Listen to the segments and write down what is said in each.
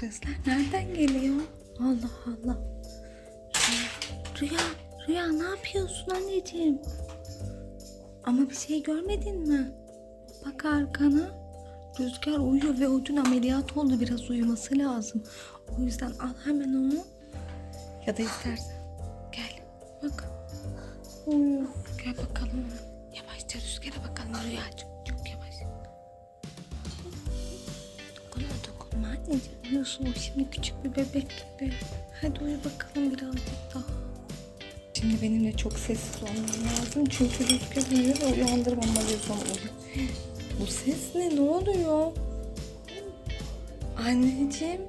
Sesler nereden geliyor? Allah Allah. Rüya, Rüya, ne yapıyorsun anneciğim? Ama bir şey görmedin mi? Bak arkana. Rüzgar uyuyor ve o dün ameliyat oldu. Biraz uyuması lazım. O yüzden al hemen onu. Ya da istersen gel. Bak. Uyuyor. Gel bakalım. Yavaşça rüzgara bakalım Rüyacığım. Çok yavaş. Uyuyorsun o şimdi küçük bir bebek gibi. Hadi uyu bakalım birazcık daha. Şimdi benimle çok sessiz olmam lazım. Çünkü rüzgar uyuyor ve uyandırmamalıyız onu uyu. Bu ses ne? Ne oluyor? Anneciğim.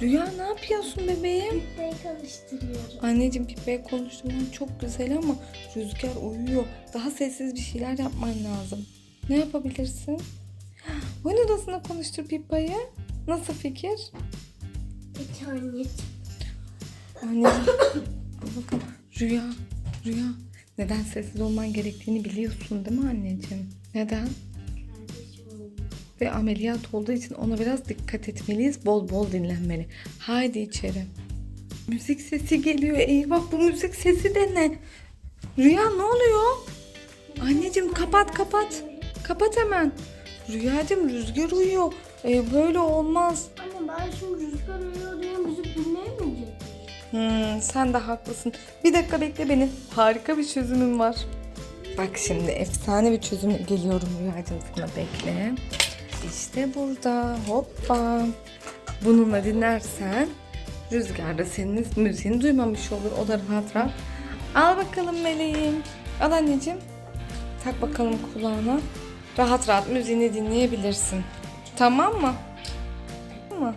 Rüya ne yapıyorsun bebeğim? Ben karıştırıyorum. Anneciğim Pipe'ye konuştuğum çok güzel ama Rüzgar uyuyor. Daha sessiz bir şeyler yapman lazım. Ne yapabilirsin? Oyun odasında konuştur Pipe'yi. Nasıl fikir? Peki anneciğim. Anneciğim. Rüya. Rüya. Neden sessiz olman gerektiğini biliyorsun değil mi anneciğim? Neden? Ve ameliyat olduğu için ona biraz dikkat etmeliyiz. Bol bol dinlenmeli. Haydi içeri. Müzik sesi geliyor. Eyvah bu müzik sesi de ne? Rüya ne oluyor? Anneciğim kapat kapat. Kapat hemen. Rüyacığım rüzgar uyuyor. Ee, böyle olmaz. Anne ben şimdi rüzgar uyuyor diyorum bizi dinleyemeyecek. Hmm, sen de haklısın. Bir dakika bekle beni. Harika bir çözümüm var. Bak şimdi efsane bir çözüm geliyorum Rüyacığım sana bekle. İşte burada hoppa. Bununla dinlersen Rüzgar da senin müziğini duymamış olur. O da rahat rahat. Al bakalım meleğim. Al anneciğim. Tak bakalım kulağına. Rahat rahat müziğini dinleyebilirsin. Tamam mı? Tamam mı?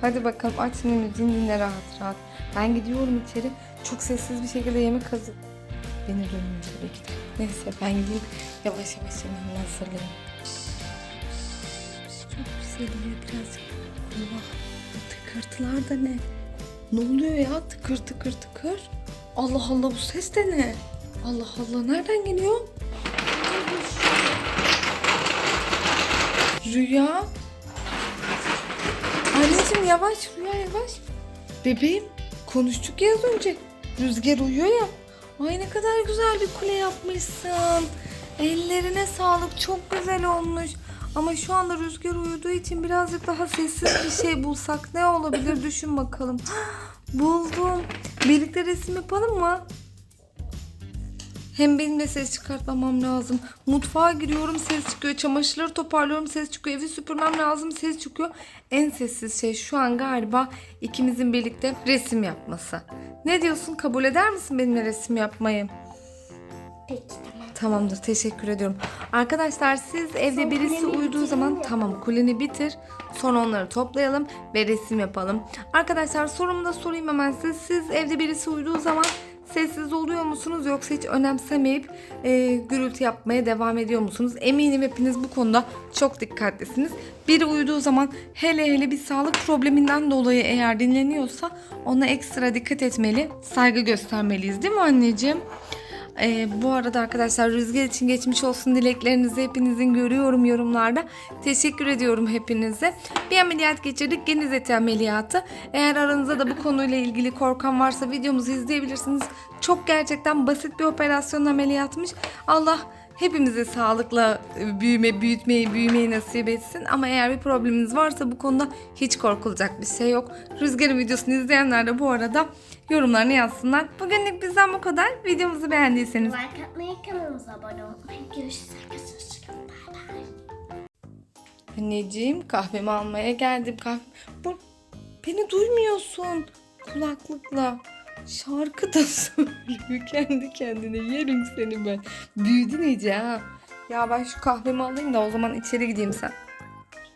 Hadi bakalım aç şimdi müziğini dinle rahat rahat. Ben gidiyorum içeri. Çok sessiz bir şekilde yemek hazır. Beni duymuyor tabii ki. Neyse ben gideyim. Yavaş yavaş yemeğimi hazırlayayım. Çok güzel oluyor birazcık. Allah bu tıkırtılar da ne? Ne oluyor ya tıkır tıkır tıkır? Allah Allah bu ses de ne? Allah Allah nereden geliyor? Rüya. Anneciğim yavaş Rüya yavaş. Bebeğim konuştuk ya az önce. Rüzgar uyuyor ya. Ay ne kadar güzel bir kule yapmışsın. Ellerine sağlık çok güzel olmuş. Ama şu anda rüzgar uyuduğu için birazcık daha sessiz bir şey bulsak ne olabilir düşün bakalım. Buldum. Birlikte resim yapalım mı? Hem benim de ses çıkartmamam lazım. Mutfağa giriyorum ses çıkıyor. Çamaşırları toparlıyorum ses çıkıyor. Evi süpürmem lazım ses çıkıyor. En sessiz şey şu an galiba ikimizin birlikte resim yapması. Ne diyorsun kabul eder misin benimle resim yapmayı? Peki tamam. Tamamdır teşekkür ediyorum. Arkadaşlar siz evde Son birisi uyuduğu zaman mi? tamam kuleni bitir. Sonra onları toplayalım ve resim yapalım. Arkadaşlar sorumu da sorayım hemen size. Siz evde birisi uyuduğu zaman sessiz oluyor musunuz yoksa hiç önemsemeyip e, gürültü yapmaya devam ediyor musunuz? Eminim hepiniz bu konuda çok dikkatlisiniz. Biri uyuduğu zaman hele hele bir sağlık probleminden dolayı eğer dinleniyorsa ona ekstra dikkat etmeli, saygı göstermeliyiz değil mi anneciğim? Ee, bu arada arkadaşlar Rüzgar için geçmiş olsun dileklerinizi hepinizin görüyorum yorumlarda. Teşekkür ediyorum hepinize. Bir ameliyat geçirdik. Geniz eti ameliyatı. Eğer aranızda da bu konuyla ilgili korkan varsa videomuzu izleyebilirsiniz. Çok gerçekten basit bir operasyon ameliyatmış. Allah hepimize sağlıkla e, büyüme, büyütmeyi, büyümeyi nasip etsin. Ama eğer bir probleminiz varsa bu konuda hiç korkulacak bir şey yok. Rüzgar'ın videosunu izleyenler de bu arada yorumlarını yazsınlar. Bugünlük bizden bu kadar. Videomuzu beğendiyseniz Like atmayı, kanalımıza abone olmayı. Görüşürüz arkadaşlar. Bay bay. Anneciğim kahvemi almaya geldim. Kahve... Bu... Beni duymuyorsun kulaklıkla. Şarkı da söylüyor kendi kendine. Yerim seni ben. Büyüdün iyice ha. Ya ben şu kahvemi alayım da o zaman içeri gideyim sen.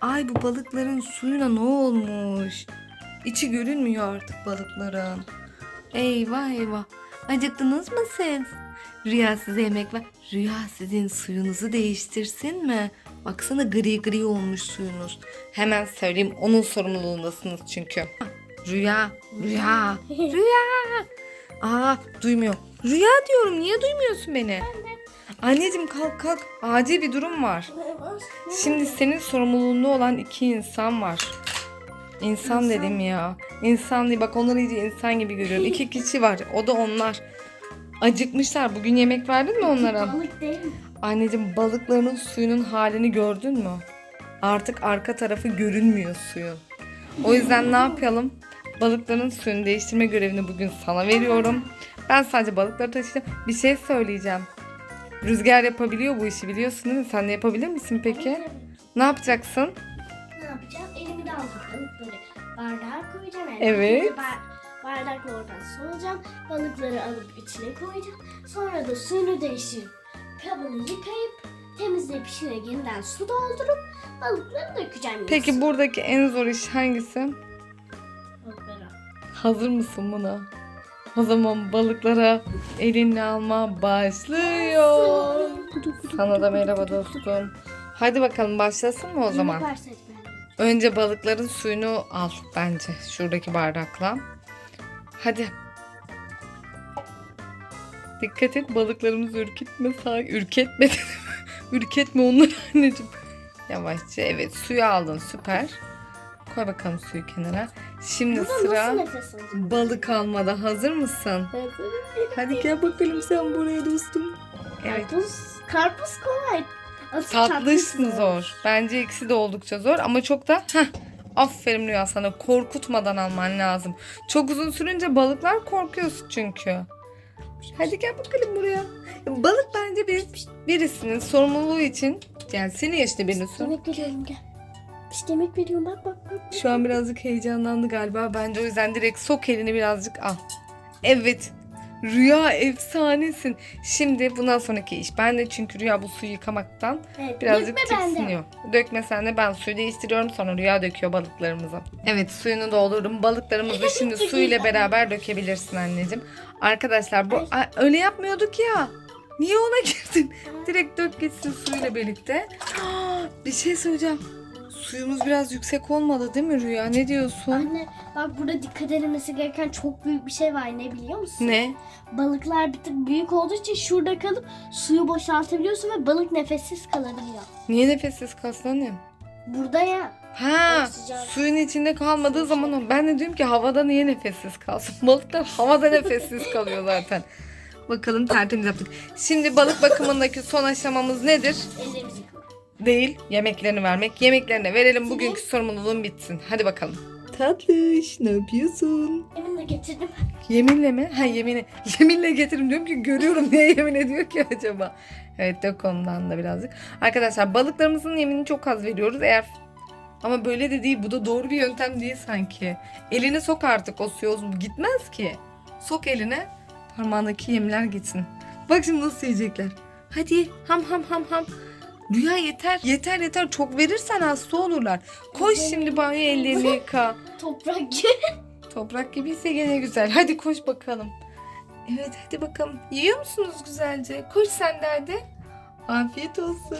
Ay bu balıkların suyuna ne olmuş? İçi görünmüyor artık balıkların. Eyvah eyvah. Acıktınız mı siz? Rüya size yemek ver. Rüya sizin suyunuzu değiştirsin mi? Baksana gri gri olmuş suyunuz. Hemen söyleyeyim onun sorumluluğundasınız çünkü. Rüya, rüya, rüya. Aa duymuyor. Rüya diyorum niye duymuyorsun beni? Anneciğim kalk kalk. Acil bir durum var. Şimdi senin sorumluluğunda olan iki insan var. İnsan, İnsan. dedim ya. İnsan değil bak onları iyice insan gibi görüyorum. İki kişi var o da onlar. Acıkmışlar. Bugün yemek verdin mi onlara? Balık değil mi? Anneciğim balıkların suyunun halini gördün mü? Artık arka tarafı görünmüyor suyun. O yüzden ne yapalım? Balıkların suyunu değiştirme görevini bugün sana veriyorum. Ben sadece balıkları taşıyacağım. Bir şey söyleyeceğim. Rüzgar yapabiliyor bu işi biliyorsun değil mi? Sen de yapabilir misin peki? Ne yapacaksın? Bardağa koyacağım. Yani Evet. Bar bardakla oradan su alacağım. Balıkları alıp içine koyacağım. Sonra da suyunu değiştirip kabını yıkayıp temizleyip içine yeniden su doldurup balıkları dökeceğim. Peki buradaki en zor iş hangisi? Balıkları. Hazır mısın buna? O zaman balıklara elinle alma başlıyor. Sana da merhaba dostum. Hadi bakalım başlasın mı o zaman? Yemek varsa. Önce balıkların suyunu al bence şuradaki bardakla. Hadi. Dikkat et balıklarımız ürkütme sağ ürketme ürketme onları anneciğim. Yavaşça evet suyu aldın süper. Koy bakalım suyu kenara. Şimdi Burada sıra balık almada hazır mısın? Hazırım. Hadi gel bakalım sen buraya dostum. Evet. Karpuz, karpuz kolay. Asıl Tatlışsın tatlısı zor. Bence ikisi de oldukça zor ama çok da heh, aferin Rüya sana korkutmadan alman lazım. Çok uzun sürünce balıklar korkuyorsun çünkü. Hadi gel bakalım buraya. Balık bence bir birisinin sorumluluğu için yani senin yaşında birinin sorumluluğu. Demek veriyorum gel. İşte demek veriyorum bak bak bak. Şu an birazcık heyecanlandı galiba. Bence o yüzden direkt sok elini birazcık al. Evet. Rüya efsanesin. Şimdi bundan sonraki iş. Ben de çünkü Rüya bu suyu yıkamaktan Evet, birazcık dökme bende. tiksiniyor. Dökmesen de ben suyu değiştiriyorum sonra Rüya döküyor balıklarımızı. Evet suyunu doldurdum. Balıklarımızı şimdi suyla beraber dökebilirsin anneciğim. Arkadaşlar bu Aa, öyle yapmıyorduk ya. Niye ona girdin? Direkt dök gitsin suyla birlikte. Bir şey söyleyeceğim. Suyumuz biraz yüksek olmadı değil mi Rüya? Ne diyorsun? Anne bak burada dikkat edilmesi gereken çok büyük bir şey var ne biliyor musun? Ne? Balıklar bir tık büyük olduğu için şurada kalıp suyu boşaltabiliyorsun ve balık nefessiz kalabiliyor. Niye nefessiz kalsın annem? Burada ya. Ha, suyun içinde kalmadığı zaman o. Ben de diyorum ki havada niye nefessiz kalsın? Balıklar havada nefessiz kalıyor zaten. Bakalım tertemiz yaptık. Şimdi balık bakımındaki son aşamamız nedir? Değil, yemeklerini vermek. Yemeklerini verelim, bugünkü sorumluluğun bitsin. Hadi bakalım. Tatlış, ne yapıyorsun? Emin de getirdim. Yeminle mi? Ha yeminle. Yeminle getirin diyorum ki görüyorum niye yemin ediyor ki acaba? Evet dök ondan da birazcık. Arkadaşlar balıklarımızın yemini çok az veriyoruz. Eğer ama böyle de değil. Bu da doğru bir yöntem değil sanki. Elini sok artık o suya o gitmez ki. Sok eline. Parmağındaki yemler gitsin. Bak şimdi nasıl yiyecekler. Hadi ham ham ham ham. Rüya yeter. Yeter yeter. Çok verirsen hasta olurlar. Koş şimdi banyo ellerini yıka. Toprak gibi. Toprak gibiyse gene güzel. Hadi koş bakalım. Evet hadi bakalım. Yiyor musunuz güzelce? Koş sen de hadi. Afiyet olsun.